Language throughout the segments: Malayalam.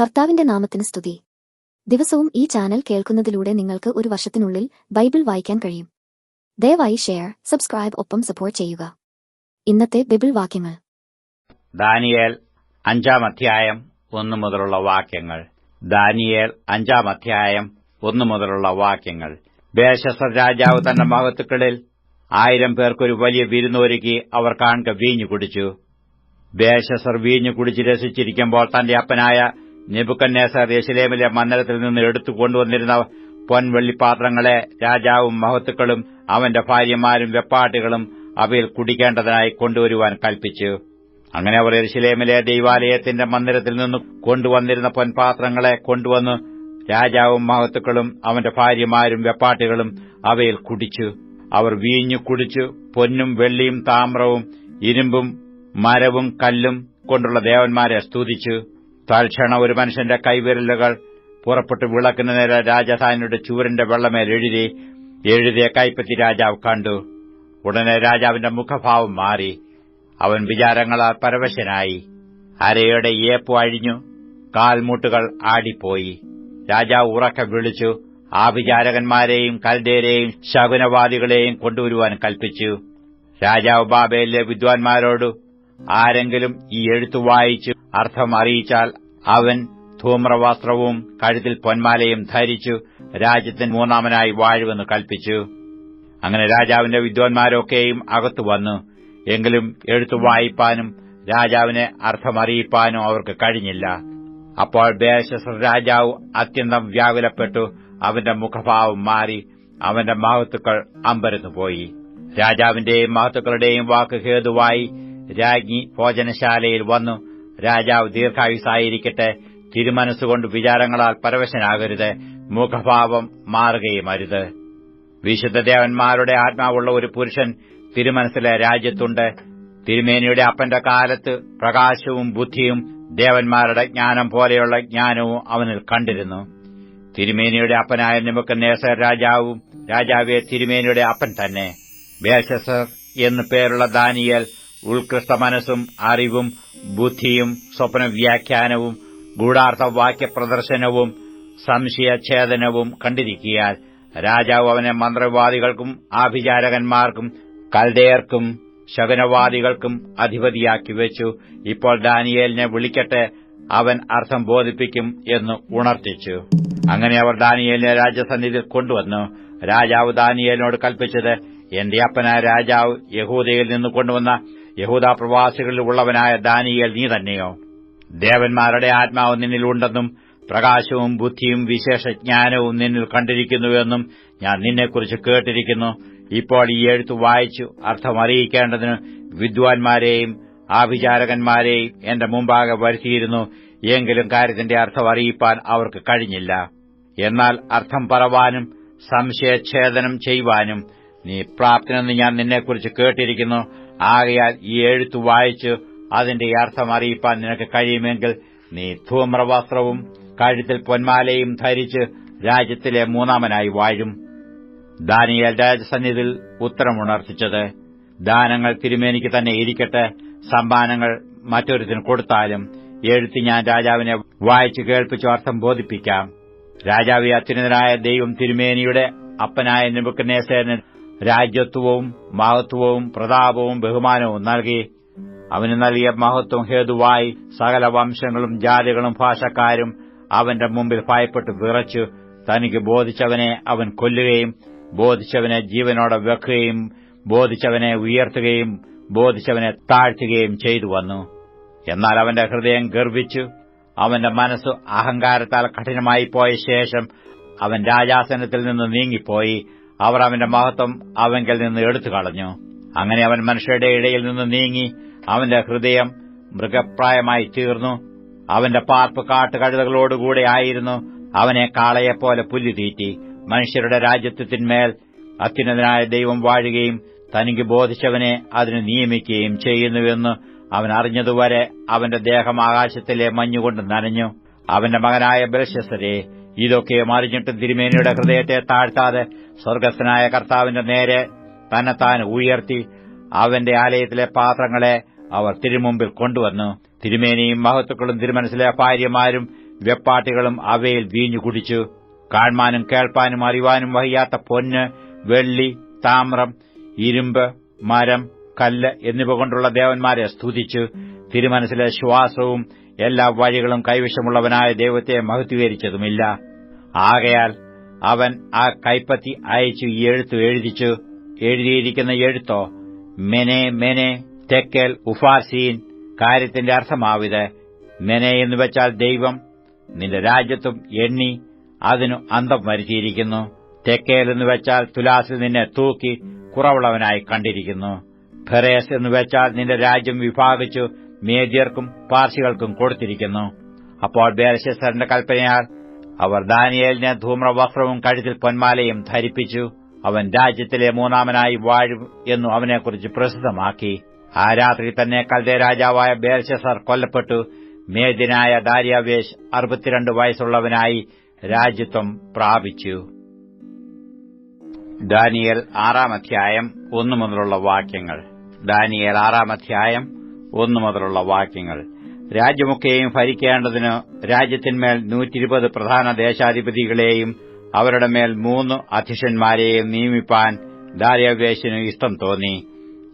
കർത്താവിന്റെ നാമത്തിന് സ്തുതി. ദിവസവും ഈ ചാനൽ കേൾക്കുന്നതിലൂടെ നിങ്ങൾക്ക് ഒരു വർഷത്തിനുള്ളിൽ ബൈബിൾ വായിക്കാൻ കഴിയും. ദയവായി ഷെയർ സബ്സ്ക്രൈബ് ഒപ്പം സപ്പോർട്ട് ചെയ്യുക. ഇന്നത്തെ ബൈബിൾ വാക്യങ്ങൾ. ദാനിയേൽ അഞ്ചാം അധ്യായം ഒന്നു മുതലുള്ള വാക്യങ്ങൾ. ദാനിയേൽ അഞ്ചാം അധ്യായം ഒന്നു മുതലുള്ള വാക്യങ്ങൾ. ബേശസ രാജാവ് തന്റെ മഹത്തുക്കളിൽ ആയിരം പേർക്കൊരു വലിയ വിരുന്നൊരുക്കി അവർ കാണുക വീഞ്ഞു കുടിച്ചു. ബേശസർ വീഞ്ഞു കുടിച്ച് രസിച്ചിരിക്കുമ്പോൾ തന്റെ അപ്പനായ നെബുക്കന്നേസർ ദേശലേമിലെ മന്ദിരത്തിൽ നിന്ന് എടുത്തു കൊണ്ടുവന്നിരുന്ന പൊൻവെള്ളിപ്പാത്രങ്ങളെ രാജാവും മഹത്തുക്കളും അവന്റെ ഭാര്യമാരും വെപ്പാട്ടുകളും അവയിൽ കുടിക്കേണ്ടതിനായി കൊണ്ടുവരുവാൻ കൽപ്പിച്ചു. അങ്ങനെ അവർ എരുശലേമിലെ ദൈവാലയത്തിന്റെ മന്ദിരത്തിൽ നിന്ന് കൊണ്ടുവന്നിരുന്ന പൊൻപാത്രങ്ങളെ കൊണ്ടുവന്ന് രാജാവും മഹത്തുക്കളും അവന്റെ ഭാര്യമാരും വെപ്പാട്ടുകളും അവയിൽ കുടിച്ചു. അവർ വീഞ്ഞു കുടിച്ചു. പൊന്നും വെള്ളിയും താമ്രവും ഇരുമ്പും മരവും കല്ലും കൊണ്ടുള്ള ദേവന്മാരെ സ്തുതിച്ചു. തൽക്ഷണം ഒരു മനുഷ്യന്റെ കൈവിരലുകൾ പുറപ്പെട്ട് വിളക്കിന് നേരെ രാജധാനിയുടെ ചൂരന്റെ വെള്ളമേൽ എഴുതി എഴുതിയ കൈപ്പത്തി രാജാവ് കണ്ടു. ഉടനെ രാജാവിന്റെ മുഖഭാവം മാറി. അവൻ വിചാരങ്ങളാൽ പരവശനായി. അരയുടെ ഏപ്പ് അഴിഞ്ഞു. കാൽമുട്ടുകൾ ആടിപ്പോയി. രാജാവ് ഉറക്കെ വിളിച്ചു. ആഭിചാരകന്മാരെയും കൽദേരെയും ശകുനവാദികളെയും കൊണ്ടുവരുവാൻ കൽപ്പിച്ചു. രാജാവ് ബാബയിലെ വിദ്വാൻമാരോട് ആരെങ്കിലും ഈ എഴുത്തു വായിച്ച് അർത്ഥം അറിയിച്ചാൽ അവൻ ധൂമ്രവസ്ത്രവും കഴുത്തിൽ പൊന്മാലയും ധരിച്ചു രാജ്യത്തിന് മൂന്നാമനായി വാഴുവെന്ന് കൽപ്പിച്ചു. അങ്ങനെ രാജാവിന്റെ വിദ്വാൻമാരൊക്കെയും അകത്തു വന്നു എങ്കിലും എഴുത്തു വായിപ്പാനും രാജാവിനെ അർത്ഥമറിയിപ്പാനും അവർക്ക് കഴിഞ്ഞില്ല. അപ്പോൾ ബേശസ്ര രാജാവ് അത്യന്തം വ്യാകുലപ്പെട്ടു. അവന്റെ മുഖഭാവം മാറി അവന്റെ മഹത്തുക്കൾ അമ്പരന്നുപോയി. രാജാവിന്റെയും മഹത്തുക്കളുടെയും വാക്ക് ഹേതുവായി രാജ്ഞി ഭോജനശാലയിൽ വന്നു. രാജാവ് ദീർഘായുസായിരിക്കട്ടെ. തിരുമനസ്സുകൊണ്ട് വിചാരങ്ങളാൽ പരവശനാകരുത്. മുഖഭാവം മാറുകയും അരുത് വിശുദ്ധദേവന്മാരുടെ ആത്മാവുള്ള ഒരു പുരുഷൻ തിരുമനസ്സിലെ രാജ്യത്തുണ്ട്. തിരുമേനിയുടെ അപ്പന്റെ കാലത്ത് പ്രകാശവും ബുദ്ധിയും ദേവന്മാരുടെ ജ്ഞാനം പോലെയുള്ള ജ്ഞാനവും അവനിൽ കണ്ടിരുന്നു. തിരുമേനിയുടെ അപ്പനായ നിമുക്കന്നേസർ രാജാവും രാജാവെ തിരുമേനിയുടെ അപ്പൻ തന്നെ. ബേശസർ എന്നു പേരുള്ള ദാനിയൽ ഉത്കൃഷ്ട മനസ്സും അറിവും ബുദ്ധിയും സ്വപ്നവ്യാഖ്യാനവും ഗൂഢാർത്ഥ വാക്യപ്രദർശനവും സംശയഛേദനവും കണ്ടിരിക്കിയാൽ രാജാവ് അവനെ മന്ത്രവാദികൾക്കും ആഭിചാരകന്മാർക്കും കൽദേയർക്കും ശകനവാദികൾക്കും അധിപതിയാക്കി വെച്ചു. ഇപ്പോൾ ഡാനിയേലിനെ വിളിക്കട്ടെ അവൻ അർത്ഥം ബോധിപ്പിക്കും എന്ന് ഉണർത്തിച്ചു. അങ്ങനെ അവർ ദാനിയേലിനെ രാജസന്നിധിയിൽ കൊണ്ടുവന്നു. രാജാവ് ദാനിയേലിനോട് കൽപ്പിച്ചത് എന്റെ അപ്പനായ രാജാവ് യഹൂദയിൽ നിന്ന് കൊണ്ടുവന്ന യഹൂദ പ്രവാസികളിൽ ഉള്ളവനായ ദാനിയേൽ നീ തന്നെയോ? ദേവന്മാരുടെ ആത്മാവ് നിന്നിലുണ്ടെന്നും പ്രകാശവും ബുദ്ധിയും വിശേഷജ്ഞാനവും നിന്നിൽ കണ്ടിരിക്കുന്നുവെന്നും ഞാൻ നിന്നെക്കുറിച്ച് കേട്ടിരിക്കുന്നു. ഇപ്പോൾ ഈ എഴുത്ത് വായിച്ചു അർത്ഥമറിയിക്കേണ്ടതിന് വിദ്വാൻമാരെയും ആഭിചാരകന്മാരെയും എന്റെ മുമ്പാകെ വരുത്തിയിരുന്നു. എങ്കിലും കാര്യത്തിന്റെ അർത്ഥം അറിയിപ്പാൻ അവർക്ക് കഴിഞ്ഞില്ല. എന്നാൽ അർത്ഥം പറവാനും സംശയഛേദനം ചെയ്യുവാനും നീ പ്രാപ്തനെന്ന് ഞാൻ നിന്നെക്കുറിച്ച് കേട്ടിരിക്കുന്നു. ആകയാൽ ഈ എഴുത്തു വായിച്ച് അതിന്റെ അർത്ഥം അറിയിപ്പാൻ നിനക്ക് കഴിയുമെങ്കിൽ നീ ധൂമ്രവസ്ത്രവും കഴുത്തിൽ പൊന്മാലയും ധരിച്ച് രാജ്യത്തിലെ മൂന്നാമനായി വാഴും. ദാനിയൽ രാജസന്നിധിയിൽ ഉത്തരമുണർത്തിച്ചത് ദാനങ്ങൾ തിരുമേനിക്ക് തന്നെ ഇരിക്കട്ടെ സമ്മാനങ്ങൾ മറ്റൊരുത്തിന് കൊടുത്താലും എഴുത്തി ഞാൻ രാജാവിനെ വായിച്ചു കേൾപ്പിച്ചു അർത്ഥം ബോധിപ്പിക്കാം. രാജാവി അത്യുന്നതനായ ദൈവം തിരുമേനിയുടെ അപ്പനായ നിബുക്കനേസേന് രാജ്യത്വവും മഹത്വവും പ്രതാപവും ബഹുമാനവും നൽകി. അവന് നൽകിയ മഹത്വം ഹേതുവായി സകല വംശങ്ങളും ജാതികളും ഭാഷക്കാരും അവന്റെ മുമ്പിൽ ഭയപ്പെട്ട് വിറച്ചു. തനിക്ക് ബോധിച്ചവനെ അവൻ കൊല്ലുകയും ബോധിച്ചവനെ ജീവനോടെ വെക്കുകയും ബോധിച്ചവനെ ഉയർത്തുകയും ബോധിച്ചവനെ താഴ്ത്തുകയും ചെയ്തു വന്നു. എന്നാൽ അവന്റെ ഹൃദയം ഗർവിച്ചു. അവന്റെ മനസ്സ് അഹങ്കാരത്താൽ കഠിനമായി പോയ ശേഷം അവൻ രാജാസനത്തിൽ നിന്ന് നീങ്ങിപ്പോയി. അവർ അവന്റെ മഹത്വം അവങ്കിൽ നിന്ന് എടുത്തു കളഞ്ഞു അങ്ങനെ അവൻ മനുഷ്യരുടെ ഇടയിൽ നിന്ന് നീങ്ങി അവന്റെ ഹൃദയം മൃഗപ്രായമായി തീർന്നു. അവന്റെ പാർപ്പ് കാട്ടുകഴുതകളോടുകൂടെ ആയിരുന്നു അവനെ കാളയെപ്പോലെ പുല്ലു തീറ്റി. മനുഷ്യരുടെ രാജ്യത്വത്തിന്മേൽ അത്യുന്നതനായ ദൈവം വാഴുകയും തനിക്ക് ബോധിച്ചവനെ അതിന് നിയമിക്കുകയും ചെയ്യുന്നുവെന്ന് അവൻ അറിഞ്ഞതുവരെ അവന്റെ ദേഹം ആകാശത്തിലെ മഞ്ഞുകൊണ്ട് നനഞ്ഞു. അവന്റെ മകനായ ബലശസ്സരെ ഇതൊക്കെയും അറിഞ്ഞിട്ടും തിരുമേനിയുടെ ഹൃദയത്തെ താഴ്ത്താതെ സ്വർഗസ്ഥനായ കർത്താവിന്റെ നേരെ തന്നെത്താൻ ഉയർത്തി അവന്റെ ആലയത്തിലെ പാത്രങ്ങളെ അവർ തിരുമുമ്പിൽ കൊണ്ടുവന്നു. തിരുമേനിയും മഹത്തുക്കളും തിരുമനസിലെ ഭാര്യമാരും വെപ്പാട്ടികളും അവയിൽ വീഞ്ഞു കുടിച്ചു. കാൺമാനും കേൾപ്പാനും അറിവാനും വഹിയാത്ത പൊന്ന് വെള്ളി താമ്രം ഇരുമ്പ് മരം കല്ല് എന്നിവ കൊണ്ടുള്ള ദേവന്മാരെ സ്തുതിച്ചു. തിരുമനസിലെ ശ്വാസവും എല്ലാ വഴികളും കൈവശമുള്ളവനായ ദൈവത്തെ മഹത്വീകരിച്ചതുമില്ല. ആകയാൽ അവൻ ആ കൈപ്പത്തി അയച്ചു ഈ എഴുത്തു എഴുതിച്ചു. എഴുതിയിരിക്കുന്ന എഴുത്തോ മെനെ മെനെ തെക്കൽ ഉഫാർസീൻ കാര്യത്തിന്റെ അർത്ഥമാവിത്. മെനെ എന്ന് വെച്ചാൽ ദൈവം നിന്റെ രാജ്യത്തും എണ്ണി അതിനു അന്തം വരുത്തിയിരിക്കുന്നു. തെക്കേൽ എന്ന് വെച്ചാൽ തുലാസിൽ നിന്നെ തൂക്കി കുറവുള്ളവനായി കണ്ടിരിക്കുന്നു. ഫെറേസ് എന്ന് വെച്ചാൽ നിന്റെ രാജ്യം വിഭാഗിച്ചു മേദ്യർക്കും പാർസികൾക്കും കൊടുത്തിരിക്കുന്നു. അപ്പോൾ ബേരശേസ്വരന്റെ കൽപ്പനയാൽ അവർ ദാനിയേലിന് ധൂമ്രവസ്ത്രവും കഴുത്തിൽ പൊന്മാലയും ധരിപ്പിച്ചു. അവൻ രാജ്യത്തിലെ മൂന്നാമനായി വാഴും എന്നു അവനെക്കുറിച്ച് പ്രസിദ്ധമാക്കി. ആ രാത്രി തന്നെ കൽദേ രാജാവായ ബേർശസർ കൊല്ലപ്പെട്ടു. മേദിനായ ദാര്യാവേശ് അറുപത്തിരണ്ട് വയസ്സുള്ളവനായി രാജ്യത്വം പ്രാപിച്ചു. ദാനിയൽ ആറാം അധ്യായം ഒന്നു മുതലുള്ള വാക്യങ്ങൾ. ദാനിയൽ ആറാം അധ്യായം ഒന്നു മുതലുള്ള വാക്യങ്ങൾ. രാജ്യമൊക്കെയും ഭരിക്കേണ്ടതിന് രാജ്യത്തിന്മേൽ നൂറ്റിരുപത് പ്രധാന ദേശാധിപതികളെയും അവരുടെ മേൽ മൂന്ന് അധ്യക്ഷന്മാരെയും നിയമിപ്പാൻ ദാര്യാവേശിനു ഇഷ്ടം തോന്നി.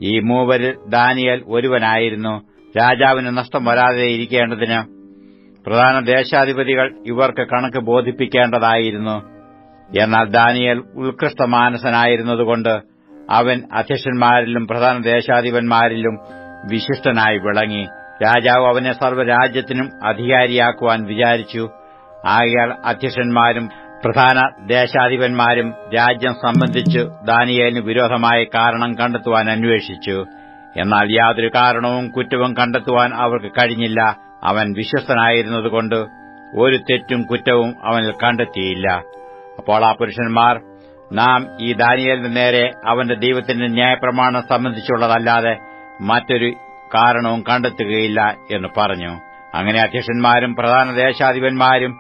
ഈ മൂവരിൽ ദാനിയൽ ഒരുവനായിരുന്നു. രാജാവിന് നഷ്ടം വരാതെ ഇരിക്കേണ്ടതിന് പ്രധാന ദേശാധിപതികൾ ഇവർക്ക് കണക്ക് ബോധിപ്പിക്കേണ്ടതായിരുന്നു. എന്നാൽ ദാനിയൽ ഉത്കൃഷ്ട മാനസനായിരുന്നതുകൊണ്ട് അവൻ അധ്യക്ഷന്മാരിലും പ്രധാന ദേശാധിപന്മാരിലും വിശിഷ്ടനായി വിളങ്ങി. രാജാവ് അവനെ സർവരാജ്യത്തിനും അധികാരിയാക്കുവാൻ വിചാരിച്ചു. ആകയാൽ അധ്യക്ഷന്മാരും പ്രധാന ദേശാധിപന്മാരും രാജ്യം സംബന്ധിച്ചു ദാനിയേലിന് വിരോധമായ കാരണം കണ്ടെത്തുവാൻ അന്വേഷിച്ചു. എന്നാൽ യാതൊരു കാരണവും കുറ്റവും കണ്ടെത്തുവാൻ അവർക്ക് കഴിഞ്ഞില്ല. അവൻ വിശ്വസ്തനായിരുന്നതുകൊണ്ട് ഒരു തെറ്റും കുറ്റവും അവനിൽ കണ്ടെത്തിയില്ല. അപ്പോൾ ആ പുരുഷന്മാർ നാം ഈ ദാനിയേലിന് നേരെ അവന്റെ ദൈവത്തിന്റെ ന്യായപ്രമാണം സംബന്ധിച്ചുള്ളതല്ലാതെ മറ്റൊരു കാരണവും കണ്ടെത്തുകയില്ല എന്ന് പറഞ്ഞു. അങ്ങനെ അധ്യക്ഷന്മാരും പ്രധാന ദേശാധിപന്മാരും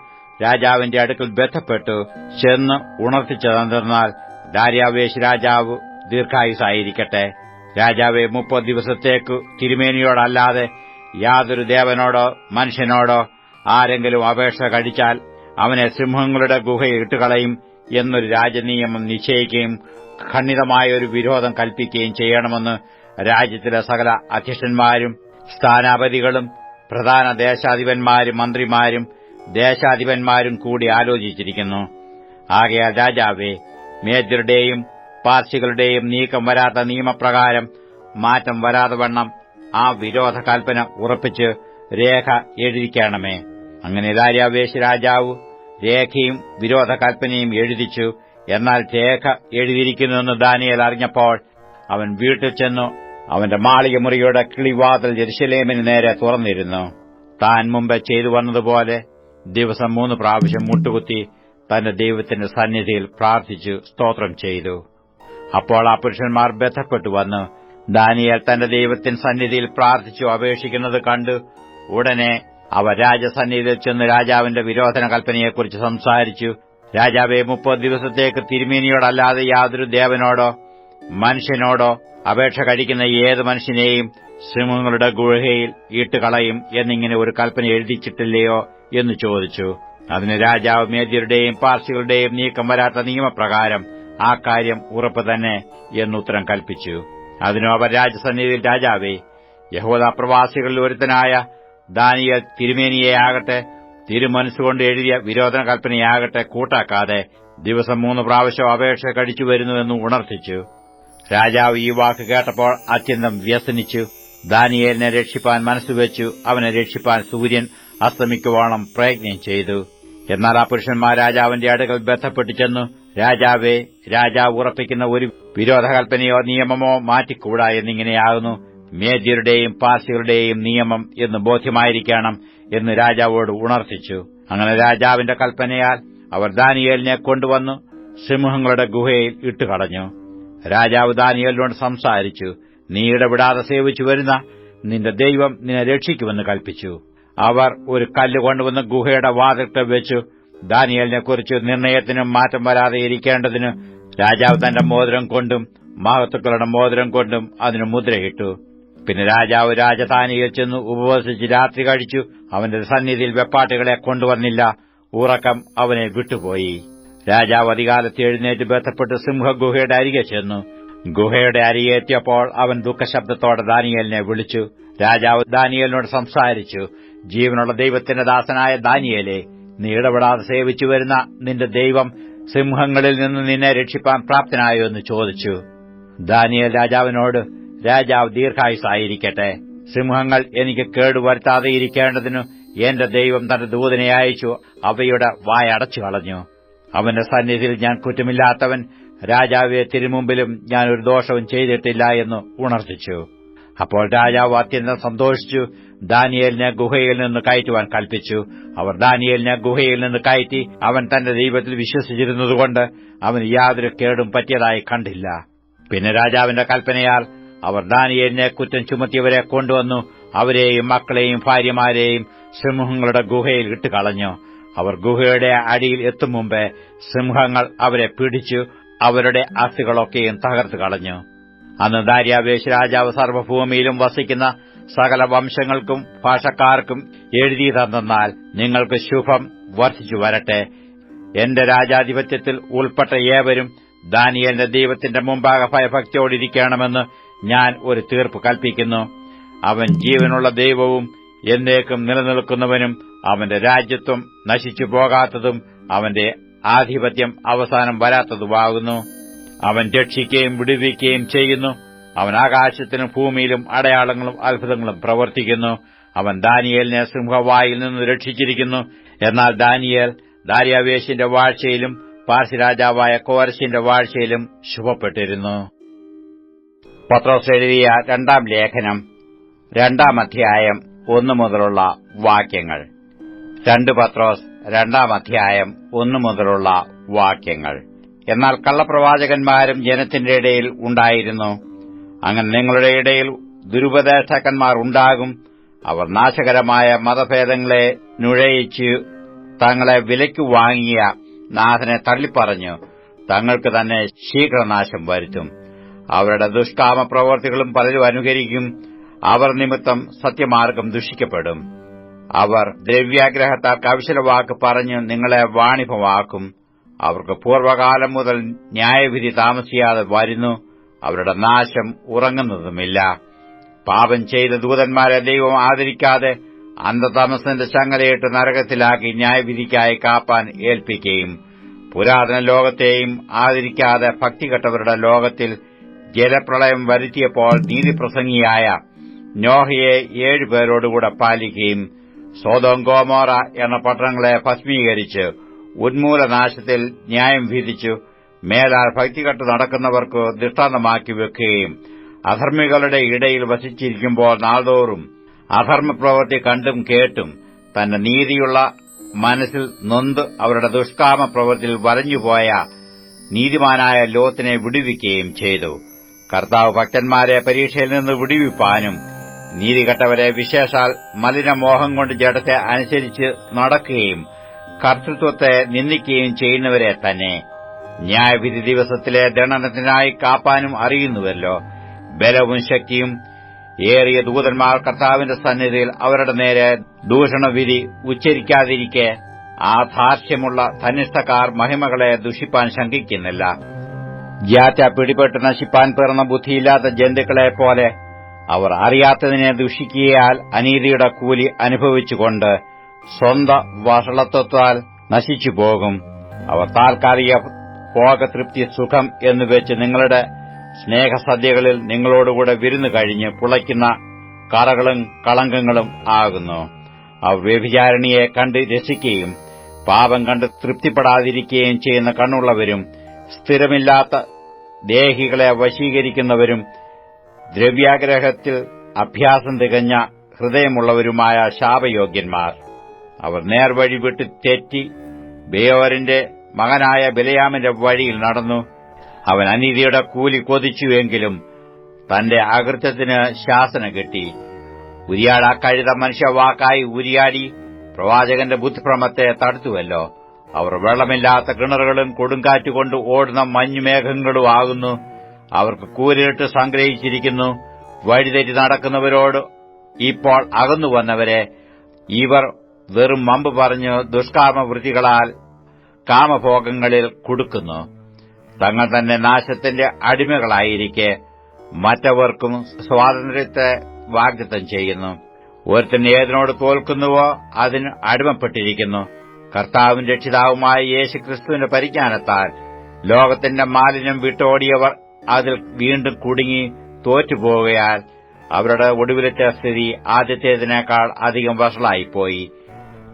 രാജാവിന്റെ അടുക്കൽ ബന്ധപ്പെട്ടു ചെന്ന് ഉണർത്തിച്ചതെന്നാൽ ദാര്യാവേശ് രാജാവ് ദീർഘായുസായിരിക്കട്ടെ. രാജാവെ മുപ്പത് ദിവസത്തേക്കു തിരുമേനിയോടല്ലാതെ യാതൊരു ദേവനോടോ മനുഷ്യനോടോ ആരെങ്കിലും അപേക്ഷ കഴിച്ചാൽ അവനെ സിംഹങ്ങളുടെ ഗുഹയിൽ ഇട്ടുകളയും എന്നൊരു രാജനിയമം നിശ്ചയിക്കുകയും ഖണ്ഡിതമായ ഒരു വിരോധം കൽപ്പിക്കുകയും ചെയ്യണമെന്ന് രാജ്യത്തിലെ സകല അധ്യക്ഷന്മാരും സ്ഥാനാപതികളും പ്രധാന ദേശാധിപന്മാരും മന്ത്രിമാരും ദേശാധിപന്മാരും കൂടി ആലോചിച്ചിരിക്കുന്നു. ആകയാൽ രാജാവേ മേദ്യരുടെയും പാർശികളുടെയും നീക്കം വരാത്ത നിയമപ്രകാരം മാറ്റം വരാതെ വണ്ണം ആ വിരോധ കൽപ്പന ഉറപ്പിച്ച് രേഖ എഴുതിക്കണമേ. അങ്ങനെ ദാര്യാവേശ് രാജാവ് രേഖയും വിരോധ കൽപ്പനയും എഴുതിച്ചു. എന്നാൽ രേഖ എഴുതിയിരിക്കുന്നുവെന്ന് ദാനിയൽ അറിഞ്ഞപ്പോൾ അവൻ വീട്ടിൽ ചെന്നു അവന്റെ മാളിക മുറിയുടെ കിളിവാതിൽ ജെറുസലേമിന് നേരെ തുറന്നിരുന്നു. താൻ മുമ്പ് ചെയ്തു വന്നതുപോലെ ദിവസം മൂന്ന് പ്രാവശ്യം മുട്ടുകുത്തി തന്റെ ദൈവത്തിന്റെ സന്നിധിയിൽ പ്രാർത്ഥിച്ചു സ്തോത്രം ചെയ്തു. അപ്പോൾ ആ പുരുഷന്മാർ ബന്ധപ്പെട്ടു വന്നു. ദാനിയൽ തന്റെ ദൈവത്തിന് സന്നിധിയിൽ പ്രാർത്ഥിച്ചു അപേക്ഷിക്കുന്നത് കണ്ടു. ഉടനെ അവ രാജസന്നിധിയിൽ ചെന്ന് രാജാവിന്റെ വിരോധന കൽപ്പനയെക്കുറിച്ച് സംസാരിച്ചു. രാജാവെ മുപ്പത് ദിവസത്തേക്ക് തിരുമേനിയോടല്ലാതെ യാതൊരു ദേവനോടോ മനുഷ്യനോടോ അപേക്ഷ കഴിക്കുന്ന ഏത് മനുഷ്യനെയും സിംഹങ്ങളുടെ ഗുഹയിൽ ഇട്ടുകളയും എന്നിങ്ങനെ ഒരു കൽപ്പന എഴുതിച്ചിട്ടില്ലയോ എന്ന് ചോദിച്ചു. അതിന് രാജാവ് മേദ്യരുടെയും പാർസികളുടെയും നീക്കം വരാത്ത നിയമപ്രകാരം ആ കാര്യം ഉറപ്പ് തന്നെ എന്നുത്തരം കൽപ്പിച്ചു. അതിനോ അവർ രാജസന്നിധിയിൽ രാജാവേ യഹോദ പ്രവാസികളിൽ ഒരുത്തനായ ദാനിയ തിരുമേനിയെയാകട്ടെ തിരുമനസ്സുകൊണ്ട് എഴുതിയ വിരോധന കൽപ്പനയാകട്ടെ കൂട്ടാക്കാതെ ദിവസം മൂന്ന് പ്രാവശ്യം അപേക്ഷ കഴിച്ചു വരുന്നുവെന്ന് ഉണർത്തിച്ചു. രാജാവ് ഈ വാക്ക് കേട്ടപ്പോൾ അത്യന്തം വ്യസനിച്ചു. ദാനിയേലിനെ രക്ഷിപ്പാൻ മനസ്സുവെച്ചു അവനെ രക്ഷിപ്പാൻ സൂര്യൻ അസ്തമിക്കുവാണം പ്രയത്നം ചെയ്തു. എന്നാൽ ആ പുരുഷന്മാർ രാജാവിന്റെ അടുക്കൽ ബന്ധപ്പെട്ടു ചെന്നു. രാജാവേ രാജാവ് ഉറപ്പിക്കുന്ന ഒരു വിരോധകൽപ്പനയോ നിയമമോ മാറ്റിക്കൂടാ എന്നിങ്ങനെയാകുന്നു. മേദ്യരുടെയും പാർസികളുടെയും നിയമം എന്ന് ബോധ്യമായിരിക്കണം എന്ന് രാജാവോട് ഉണർത്തിച്ചു. അങ്ങനെ രാജാവിന്റെ കൽപ്പനയാൽ അവർ ദാനിയേലിനെ കൊണ്ടുവന്നു. സിംഹങ്ങളുടെ ഗുഹയിൽ ഇട്ടുകളഞ്ഞു. രാജാവ് ദാനിയലിനോട് സംസാരിച്ചു നീ ഇടപെടാതെ സേവിച്ചു വരുന്ന നിന്റെ ദൈവം നിന്നെ രക്ഷിക്കുമെന്ന് കൽപ്പിച്ചു. അവർ ഒരു കല്ല് കൊണ്ടുവന്ന് ഗുഹയുടെ വാതിട്ട് വെച്ചു. ദാനിയലിനെക്കുറിച്ച് നിർണയത്തിനും മാറ്റം വരാതെ ഇരിക്കേണ്ടതിന് രാജാവ് തന്റെ മോതിരം കൊണ്ടും മഹത്തുക്കളുടെ മോതിരം കൊണ്ടും അതിന് മുദ്രയിട്ടു. പിന്നെ രാജാവ് രാജധാനിയിൽ ചെന്ന് ഉപവസിച്ച് രാത്രി കഴിച്ചു. അവന്റെ സന്നിധിയിൽ വെപ്പാട്ടുകളെ കൊണ്ടുവന്നില്ല. ഉറക്കം അവനെ വിട്ടുപോയി. രാജാവ് അധികാലത്ത് എഴുന്നേറ്റ് ബന്ധപ്പെട്ട് സിംഹഗുഹയുടെ അരികെ ചെന്നു. ഗുഹയുടെ അരികെ എത്തിയപ്പോൾ അവൻ ദുഃഖശബ്ദത്തോടെ ദാനിയേലിനെ വിളിച്ചു. രാജാവ് ദാനിയേലിനോട് സംസാരിച്ചു. ജീവനുള്ള ദൈവത്തിന്റെ ദാസനായ ദാനിയേലെ നീ ഇടപെടാതെ സേവിച്ചു വരുന്ന നിന്റെ ദൈവം സിംഹങ്ങളിൽ നിന്ന് നിന്നെ രക്ഷിപ്പാൻ പ്രാപ്തനായോ എന്ന് ചോദിച്ചു. ദാനിയേൽ രാജാവിനോട് രാജാവ് ദീർഘായുസായിരിക്കട്ടെ സിംഹങ്ങൾ എനിക്ക് കേടുവരുത്താതെ ഇരിക്കേണ്ടതിനു എന്റെ ദൈവം തന്റെ ദൂതനെ അയച്ചു. അവയുടെ വായടച്ചു കളഞ്ഞു. അവന്റെ സന്നിധിയിൽ ഞാൻ കുറ്റമില്ലാത്തവൻ രാജാവിയെ തിരുമുമ്പിലും ഞാൻ ഒരു ദോഷവും ചെയ്തിട്ടില്ല എന്ന് ഉണർത്തിച്ചു. അപ്പോൾ രാജാവ് അത്യന്തം സന്തോഷിച്ചു. ദാനിയേലിനെ ഗുഹയിൽ നിന്ന് കയറ്റുവാൻ കൽപ്പിച്ചു. അവർ ദാനിയേലിനെ ഗുഹയിൽ നിന്ന് കയറ്റി അവൻ തന്റെ ദൈവത്തിൽ വിശ്വസിച്ചിരുന്നതുകൊണ്ട് അവന് യാതൊരു കേടും പറ്റിയതായി കണ്ടില്ല. പിന്നെ രാജാവിന്റെ കൽപ്പനയാൽ അവർ ദാനിയേലിനെ കുറ്റം ചുമത്തിയവരെ കൊണ്ടുവന്നു. അവരെയും മക്കളെയും ഭാര്യമാരെയും സിംഹങ്ങളുടെ ഗുഹയിൽ ഇട്ടുകളഞ്ഞു. അവർ ഗുഹയുടെ അടിയിൽ എത്തും മുമ്പേ സിംഹങ്ങൾ അവരെ പിടിച്ചു അവരുടെ അസ്ഥികളൊക്കെയും തകർത്തു കളഞ്ഞു. അന്ന് ദാര്യാവേശ് രാജാവ് സർവഭൂമിയിലും വസിക്കുന്ന സകല വംശങ്ങൾക്കും ഭാഷക്കാർക്കും എഴുതി തന്നാൽ നിങ്ങൾക്ക് ശുഭം വർദ്ധിച്ചു വരട്ടെ. എന്റെ രാജാധിപത്യത്തിൽ ഉൾപ്പെട്ട ഏവരും ദാനിയലിന്റെ ദൈവത്തിന്റെ മുമ്പാകെ ഭയഭക്തിയോടിരിക്കണമെന്ന് ഞാൻ ഒരു തീർപ്പ് കൽപ്പിക്കുന്നു. അവൻ ജീവനുള്ള ദൈവവും എന്നേക്കും നിലനിൽക്കുന്നവനും അവന്റെ രാജ്യത്വം നശിച്ചു പോകാത്തതും അവന്റെ ആധിപത്യം അവസാനം വരാത്തതുമാകുന്നു. അവൻ രക്ഷിക്കുകയും വിടുവിക്കുകയും ചെയ്യുന്നു. അവൻ ആകാശത്തിനും ഭൂമിയിലും അടയാളങ്ങളും അത്ഭുതങ്ങളും പ്രവർത്തിക്കുന്നു. അവൻ ദാനിയേലിനെ സിംഹവായിൽ നിന്ന് രക്ഷിച്ചിരിക്കുന്നു. എന്നാൽ ദാനിയേൽ ദാര്യാവേശിന്റെ വാഴ്ചയിലും പാർസി രാജാവായ കോരശിന്റെ വാഴ്ചയിലും ശുഭപ്പെട്ടിരുന്നു. പത്രോസ് എഴുതിയ രണ്ടാം ലേഖനം രണ്ടാം അധ്യായം ഒന്നു മുതലുള്ള വാക്യങ്ങൾ. രണ്ട് പത്രോസ് രണ്ടാം അധ്യായം ഒന്നു മുതലുള്ള വാക്യങ്ങൾ. എന്നാൽ കള്ളപ്രവാചകന്മാരും ജനത്തിന്റെ ഇടയിൽ ഉണ്ടായിരുന്നു. അങ്ങനെ നിങ്ങളുടെ ഇടയിൽ ദുരുപദേഷ്ടാക്കന്മാർ ഉണ്ടാകും. അവർ നാശകരമായ മതഭേദങ്ങളെ നുഴയിച്ച് തങ്ങളെ വിലയ്ക്ക് വാങ്ങിയ നാഥനെ തള്ളിപ്പറഞ്ഞു. തങ്ങൾക്ക് തന്നെ ശീഘ്രനാശം വരുത്തും. അവരുടെ ദുഷ്കാമ പ്രവർത്തികളും പലരും അനുകരിക്കും. അവർ നിമിത്തം സത്യമാർഗം ദുഷിക്കപ്പെടും. അവർ ദ്രവ്യാഗ്രഹത്താൽ കവിശലവാക്ക് പറഞ്ഞ് നിങ്ങളെ വാണിഭമാക്കും. അവർക്ക് പൂർവകാലം മുതൽ ന്യായവിധി താമസിയാതെ വരുന്നു. അവരുടെ നാശം ഉറങ്ങുന്നതുമില്ല. പാപം ചെയ്ത ദൂതന്മാരെ ദൈവം ആദരിക്കാതെ അന്ധതമസിന്റെ ചങ്ങലയിട്ട് നരകത്തിലാക്കി ന്യായവിധിക്കായി കാപ്പാൻ ഏൽപ്പിക്കുകയും പുരാതന ലോകത്തെയും ആദരിക്കാതെ ഭക്തികെട്ടവരുടെ ലോകത്തിൽ ജലപ്രളയം വരുത്തിയപ്പോൾ നീതിപ്രസംഗിയായ നോഹയെ ഏഴുപേരോടുകൂടെ പാലിക്കുകയും സോതോം ഗോമോറ എന്ന പട്ടണങ്ങളെ ഭസ്മീകരിച്ച് ഉന്മൂലനാശത്തിൽ ന്യായം വിധിച്ചു മേലാൽ ഭക്തികെട്ട് നടക്കുന്നവർക്ക് ദൃഷ്ടാന്തമാക്കി വെക്കുകയും അധർമ്മികളുടെ ഇടയിൽ വസിച്ചിരിക്കുമ്പോൾ നാൾതോറും അധർമ്മപ്രവൃത്തി കണ്ടും കേട്ടും തന്റെ നീതിയുള്ള മനസ്സിൽ നൊന്ത് അവരുടെ ദുഷ്കാമ പ്രവൃത്തിയിൽ വരഞ്ഞുപോയ നീതിമാനായ ലോത്തിനെ വിടുവിക്കുകയും ചെയ്തു. കർത്താവ് ഭക്തന്മാരെ പരീക്ഷയിൽ നിന്ന് വിടുവിപ്പാനും നീതികെട്ടവരെ വിശേഷാൽ മലിനമോഹം കൊണ്ട് ജഡത്തെ അനുസരിച്ച് നടക്കുകയും കർത്തൃത്വത്തെ നിന്ദിക്കുകയും ചെയ്യുന്നവരെ തന്നെ. ന്യായവിധി ദിവസത്തിലെ ദണ്ഡനത്തിനായി കാപ്പാനും അറിയുന്നുവല്ലോ. ബലവും ശക്തിയും ഏറിയ ദൂതന്മാർ കർത്താവിന്റെ സന്നിധിയിൽ അവരുടെ നേരെ ദൂഷണവിധി ഉച്ചരിക്കാതിരിക്കെ ആ ധാർഷ്ട്യമുള്ള ധനിഷ്ഠക്കാർ മഹിമകളെ ദുഷിപ്പാൻ ശങ്കിക്കുന്നില്ല. ജാറ്റ പിടിപെട്ട് നശിപ്പാൻ പിറന്ന ബുദ്ധിയില്ലാത്ത ജന്തുക്കളെ പോലെ അവർ അറിയാത്തതിനെ ദുഷിക്കുകയാൽ അനീതിയുടെ കൂലി അനുഭവിച്ചുകൊണ്ട് സ്വന്ത വഷളത്വത്താൽ നശിച്ചുപോകും. അവർ താൽക്കാലിക ഭോഗതൃപ്തി സുഖം എന്ന് വെച്ച് നിങ്ങളുടെ സ്നേഹസദ്യകളിൽ നിങ്ങളോടുകൂടെ വിരുന്നു കഴിഞ്ഞ് പുളയ്ക്കുന്ന കറകളും കളങ്കങ്ങളും ആകുന്നു. അവർ വ്യഭിചാരണിയെ കണ്ട് രസിക്കുകയും പാപം കണ്ട് തൃപ്തിപ്പെടാതിരിക്കുകയും ചെയ്യുന്ന കണ്ണുള്ളവരും സ്ഥിരമില്ലാത്ത ദേഹികളെ വശീകരിക്കുന്നവരും ദ്രവ്യാഗ്രഹത്തിൽ അഭ്യാസം തികഞ്ഞ ഹൃദയമുള്ളവരുമായ ശാപയോഗ്യന്മാർ. അവർ നേർവഴി വിട്ട് തെറ്റി ബേയോറിന്റെ മകനായ ബിലയാമിന്റെ വഴിയിൽ നടന്നു. അവൻ അനീതിയുടെ കൂലി കൊതിച്ചുവെങ്കിലും തന്റെ അകൃത്യത്തിന് ശാസന കിട്ടി. ഉരിയാട കഴുത മനുഷ്യവാക്കായി ഉരിയാടി പ്രവാചകന്റെ ബുദ്ധിഭ്രമത്തെ തടുത്തുവല്ലോ. അവർ വെള്ളമില്ലാത്ത കിണറുകളും കൊടുങ്കാറ്റുകൊണ്ട് ഓടുന്ന മഞ്ഞുമേഘങ്ങളും ആകുന്നു. അവർക്ക് കൂരിട്ട് സംഗ്രഹിച്ചിരിക്കുന്നു. വഴിതെറ്റി നടക്കുന്നവരോട് ഇപ്പോൾ അകന്നു വന്നവരെ ഇവർ വെറും മമ്പ് പറഞ്ഞ് ദുഷ്കാമവൃത്തികളാൽ കാമഭോഗങ്ങളിൽ കുടുക്കുന്നു. തങ്ങൾ തന്നെ നാശത്തിന്റെ അടിമകളായിരിക്കെ മറ്റവർക്കും സ്വാതന്ത്ര്യത്തെ വാഗ്ദത്തം ചെയ്യുന്നു. ഒരുത്തൻ ഏതിനോട് തോൽക്കുന്നുവോ അതിന് അടിമപ്പെട്ടിരിക്കുന്നു. കർത്താവും രക്ഷിതാവുമായ യേശുക്രിസ്തുവിന്റെ പരിജ്ഞാനത്താൽ ലോകത്തിന്റെ മാലിന്യം വിട്ടോടിയവർ അതിൽ വീണ്ടും കുടുങ്ങി തോറ്റുപോകയാൽ അവരുടെ ഒടുവിലത്തെ സ്ഥിതി ആദ്യത്തേതിനേക്കാൾ അധികം വഷളായിപ്പോയി.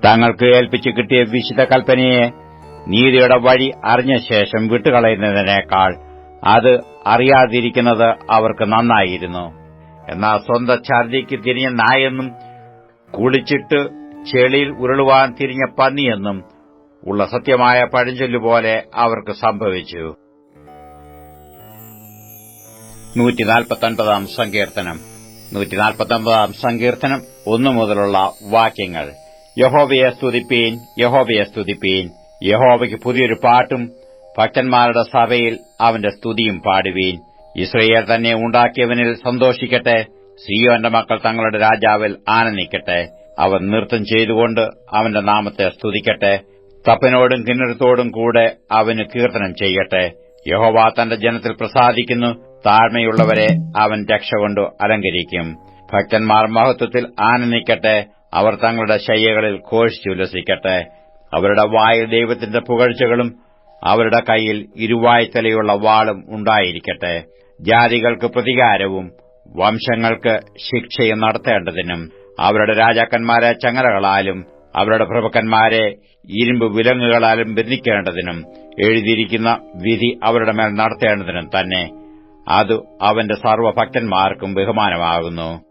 തങ്ങൾക്ക് ഏൽപ്പിച്ചു കിട്ടിയ വിശുദ്ധ കൽപ്പനയെ നീതിയുടെ വഴി അറിഞ്ഞ ശേഷം വിട്ടുകളയുന്നതിനേക്കാൾ അത് അറിയാതിരിക്കുന്നത് അവർക്ക് നന്നായിരുന്നു. എന്നാൽ സ്വന്തം ഛർദിക്ക് തിരിഞ്ഞ നായെന്നും കുളിച്ചിട്ട് ചെളിയിൽ ഉരുളുവാൻ തിരിഞ്ഞ പന്നിയെന്നും ഉള്ള സത്യമായ പഴഞ്ചൊല്ലുപോലെ അവർക്ക് സംഭവിച്ചു. നൂറ്റിനാൽപ്പത്തൊൻപതാം സങ്കീർത്തനം. നൂറ്റിനാൽപ്പത്തൊൻപതാം സങ്കീർത്തനം ഒന്നു മുതലുള്ള വാക്യങ്ങൾ. യഹോവയെ സ്തുതിപ്പീൻ യഹോവയെ സ്തുതിപ്പീൻ. യഹോവയ്ക്ക് പുതിയൊരു പാട്ടും ഭക്തന്മാരുടെ സഭയിൽ അവന്റെ സ്തുതിയും പാടുവീൻ. ഇസ്രയേൽ തന്നെ ഉണ്ടാക്കിയവനിൽ സന്തോഷിക്കട്ടെ. സിയോന്റെ മക്കൾ തങ്ങളുടെ രാജാവിൽ ആനന്ദിക്കട്ടെ. അവൻ നൃത്തം ചെയ്തുകൊണ്ട് അവന്റെ നാമത്തെ സ്തുതിക്കട്ടെ. തപ്പനോടും കിന്നരത്തോടും കൂടെ അവന് കീർത്തനം ചെയ്യട്ടെ. യഹോവ തന്റെ ജനത്തിൽ പ്രസാദിക്കുന്നു. താഴ്മയുള്ളവരെ അവൻ രക്ഷ കൊണ്ട് അലങ്കരിക്കും. ഭക്തന്മാർ മഹത്വത്തിൽ ആനന്ദിക്കട്ടെ അവർ തങ്ങളുടെ ശയ്യകളിൽ ഘോഷിച്ചുല്ലസിക്കട്ടെ അവരുടെ വായിൽ ദൈവത്തിന്റെ പുകഴ്ചകളും അവരുടെ കൈയിൽ ഇരുവായ്ത്തലയുള്ള വാളും ഉണ്ടായിരിക്കട്ടെ. ജാതികൾക്ക് പ്രതികാരവും വംശങ്ങൾക്ക് ശിക്ഷയും നടത്തേണ്ടതിനും അവരുടെ രാജാക്കന്മാരെ ചങ്ങലകളാലും അവരുടെ പ്രഭുക്കന്മാരെ ഇരുമ്പ് വിലങ്ങുകളാലും ബന്ധിക്കേണ്ടതിനും എഴുതിയിരിക്കുന്ന വിധി അവരുടെ മേൽ നടത്തേണ്ടതിനും തന്നെ. അത് അവന്റെ സർവഭക്തന്മാർക്കും ബഹുമാനമാകുന്നു.